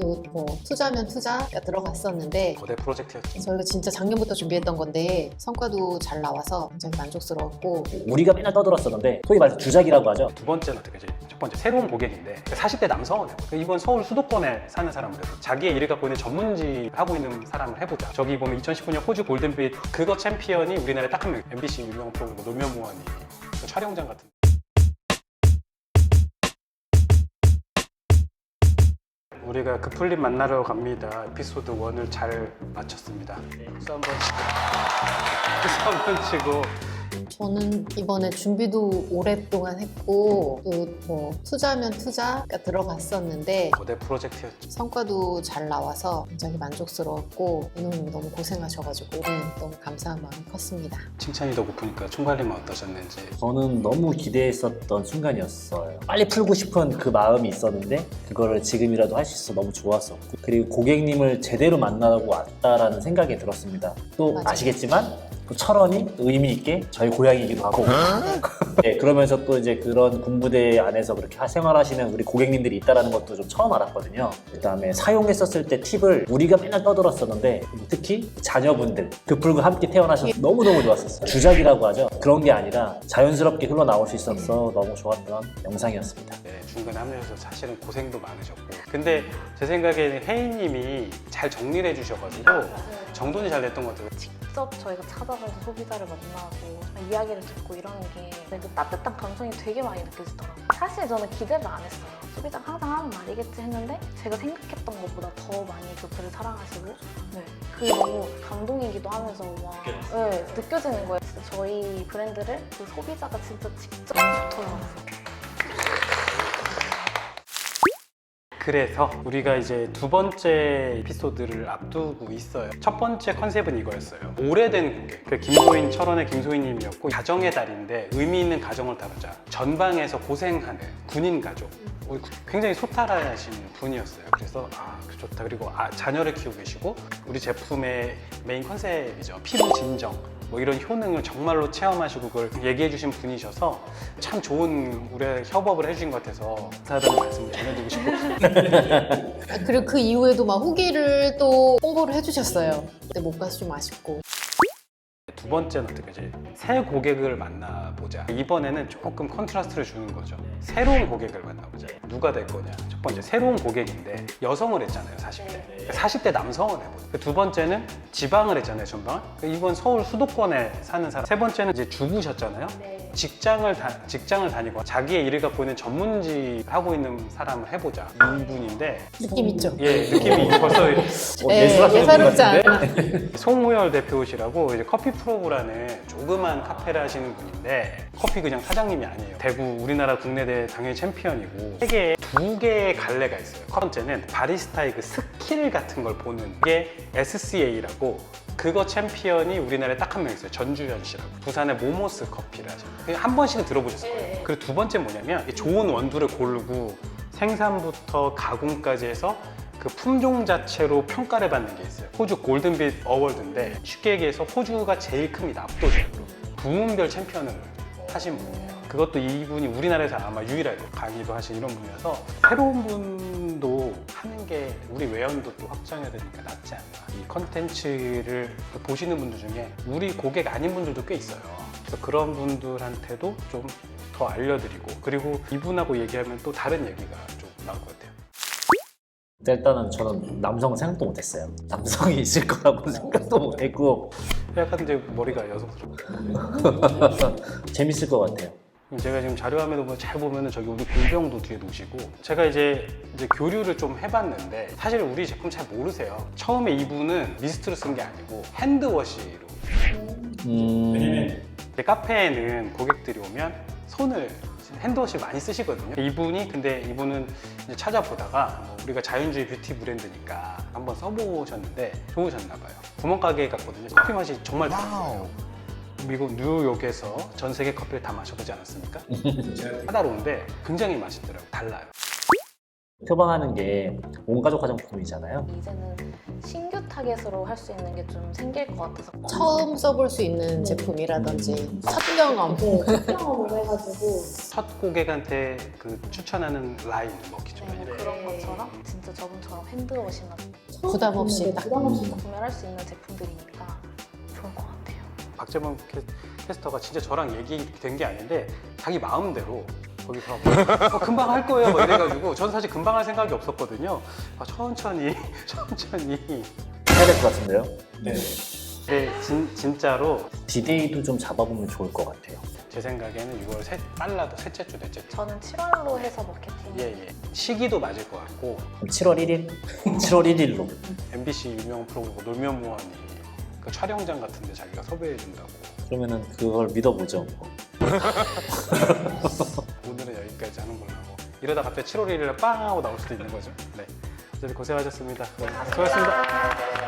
또 뭐 투자면 투자가 들어갔었는데 거대 프로젝트였죠. 저희가 진짜 작년부터 준비했던 건데 성과도 잘 나와서 굉장히 만족스러웠고 우리가 맨날 떠들었었는데 소위 말해서 주작이라고 하죠. 두 번째는 어떻게 지첫 번째 새로운 고객인데 40대 남성을 해보자. 이번 서울 수도권에 사는 해보자. 자기의 일을 갖고 있는 전문지 하고 있는 사람을 해보자. 저기 보면 2019년 호주 골든빛 그거 챔피언이 우리나라에 딱 한 명. MBC 유명 프로그램 노면무원이 그 촬영장 같은. 우리가 그 풀립 만나러 갑니다. 에피소드 1을 잘 마쳤습니다. 박수 한번 치고. 박수 한번 치고. 저는 이번에 준비도 오랫동안 했고 또뭐 투자면 투자가 들어갔었는데 거대 프로젝트였죠. 성과도 잘 나와서 굉장히 만족스러웠고 이놈이 너무 고생하셔가지고 네, 너무 감사한 마음이 컸습니다. 칭찬이 더 고프니까 총괄님은 어떠셨는지 저는 너무 기대했었던 순간이었어요. 빨리 풀고 싶은 그 마음이 있었는데 그거를 지금이라도 할 수 있어 너무 좋았었고 그리고 고객님을 제대로 만나고 왔다라는 생각이 들었습니다. 또 맞아요. 아시겠지만 또 철원이 의미 있게 저희 고향이기도 하고 네, 그러면서 또 이제 그런 군부대 안에서 그렇게 하- 생활하시는 우리 고객님들이 있다는 것도 좀 처음 알았거든요. 그다음에 사용했었을 때 팁을 우리가 맨날 떠들었었는데 특히 자녀분들 그풀과 함께 태어나셔서 너무 너무 좋았었어요. 주작이라고 하죠. 그런 게 아니라 자연스럽게 흘러나올 수 있어서 너무 좋았던 영상이었습니다. 네, 합류해서 사실은 고생도 많으셨고 근데 제 생각에는 혜인님이 잘 정리를 해주셔가지고 정돈이 잘 됐던 것 같아요 직접 저희가 찾아가서 소비자를 만나고 이야기를 듣고 이러는 게 그 따뜻한 감성이 되게 많이 느껴지더라고요. 사실 저는 기대를 안 했어요. 소비자가 항상 하는 말이겠지 했는데 제가 생각했던 것보다 더 많이 그 글을 사랑하시고 네, 그게 너무 감동이기도 하면서 와, 네, 느껴지는 거예요. 저희 브랜드를 그 소비자가 진짜 직접 좋더라고요. 그래서 우리가 이제 두 번째 에피소드를 앞두고 있어요. 첫 번째 컨셉은 이거였어요. 오래된 고객. 그 김소인 철원의 김소인님이었고 가정의 달인데 의미 있는 가정을 다루자. 전방에서 고생하는 군인 가족. 우리 굉장히 소탈하신 분이었어요. 그래서 아 좋다. 그리고 아, 자녀를 키우고 계시고 우리 제품의 메인 컨셉이죠. 피부 진정 뭐 이런 효능을 정말로 체험하시고 그걸 얘기해 주신 분이셔서 참 좋은 우리 협업을 해주신 것 같아서 감사하다는 말씀을 전해드리고 싶고 아, 그리고 그 이후에도 막 후기를 또 홍보를 해주셨어요. 근데 못 가서 좀 아쉽고 두 번째는 어떻게 하지? 새 고객을 만나보자. 이번에는 조금 컨트라스트를 주는 거죠. 새로운 고객을 만나보자. 누가 될 거냐? 첫 번째, 새로운 고객인데 여성을 했잖아요, 40대. 40대 남성을 해보자. 그두 번째는 지방을 했잖아요, 전방. 이번 서울 수도권에 사는 사람. 세 번째는 이제 주부셨잖아요. 직장을 다, 직장을 다니고 자기의 일을 갖고 있는 전문지 하고 있는 사람을 해보자. 이분인데 느낌 있죠? 예, 느낌이 벌써 어, 예, 예사롭지? 않아. 송무열 대표시라고 이제 커피 프로그라는 조그만 카페를 하시는 분인데 커피 그냥 사장님이 아니에요. 대구 우리나라 국내대 당연히 챔피언이고 세계에 두 개의 갈래가 있어요. 첫 번째는 바리스타의 그 스킬 같은 걸 보는 게 SCA라고 그거 챔피언이 우리나라에 딱 한 명 있어요. 전주현 씨라고. 부산의 모모스 커피를. 그냥 한 번씩은 들어보셨을 거예요. 그리고 두 번째 뭐냐면 이 좋은 원두를 고르고 생산부터 가공까지 해서 그 품종 자체로 평가를 받는 게 있어요. 호주 골든빛 어워드인데 쉽게 얘기해서 호주가 제일 큽니다. 압도적으로. 부문별 챔피언을 하신 분이에요. 그것도 이분이 우리나라에서 아마 유일하게 강의도 하신 이런 분이어서 새로운 분도 하는 게 우리 외연도 또 확장해야 되니까 낫지 않나. 이 컨텐츠를 보시는 분들 중에 우리 고객 아닌 분들도 꽤 있어요. 그래서 그런 분들한테도 좀 더 알려드리고 그리고 이분하고 얘기하면 또 다른 얘기가 좀 나올 것 같아요. 일단은 저는 남성 생각도 못했어요. 남성이 있을 거라고 생각도 못했고 약간 이제 머리가 여성스럽고 재밌을 것 같아요. 제가 지금 자료화면에 보면 잘 보면은 저기 우리 공병도 뒤에 놓으시고 제가 이제 이제 교류를 좀 해봤는데 사실 우리 제품 잘 모르세요. 처음에 이분은 미스트로 쓴 게 아니고 핸드워시로. 음, 이제 카페에는 고객들이 오면 손을 핸드워시 많이 쓰시거든요. 이분이 근데 이분은 찾아보다가 뭐 우리가 자연주의 뷰티 브랜드니까 한번 써보셨는데 좋으셨나 봐요. 구멍가게 갔거든요. 커피 맛이 정말 달라요. 미국 뉴욕에서 전 세계 커피를 다 마셔보지 않았습니까? 까다로운데 굉장히 맛있더라고요. 달라요. 표방하는 게 온가족 화장품이잖아요. 이제는 신규 타겟으로 할 수 있는 게 좀 생길 것 같아서 처음 써볼 수 있는 제품이라든지 첫 경험. 경험을 해가지고. 첫 고객한테 그 추천하는 라인 뭐 네, 기준에. 그런 것처럼 진짜 저분처럼 핸드워시나 부담 없이 딱 부담 없이 구매를 할수 있는 제품들이니까 좋을 것 같아요. 박재범 캐- 캐스터가 진짜 저랑 얘기된 게 아닌데 자기 마음대로 거기 가고 어, 금방 할 거예요 뭐 이래가지고 전 사실 금방 할 생각이 없었거든요 아, 천천히 천천히 해야 될 것 같은데요. 네. 네, 진, 진짜로 디데이도 좀 잡아보면 좋을 것 같아요. 제 생각에는 6월 셋, 빨라도 셋째 주 넷째 주 저는 7월로 해서 마케팅 예 예 시기도 맞을 것 같고 그럼 7월 1일? 7월 1일로. MBC 유명 프로그램 놀면 뭐하니 그 촬영장 같은데 자기가 섭외해 준다고 그러면은 그걸 믿어보죠. 오 이러다 갑자기 7월 1일에 빵 하고 나올 수도 있는 거죠. 네. 어쨌든 고생하셨습니다. 네, 수고하셨습니다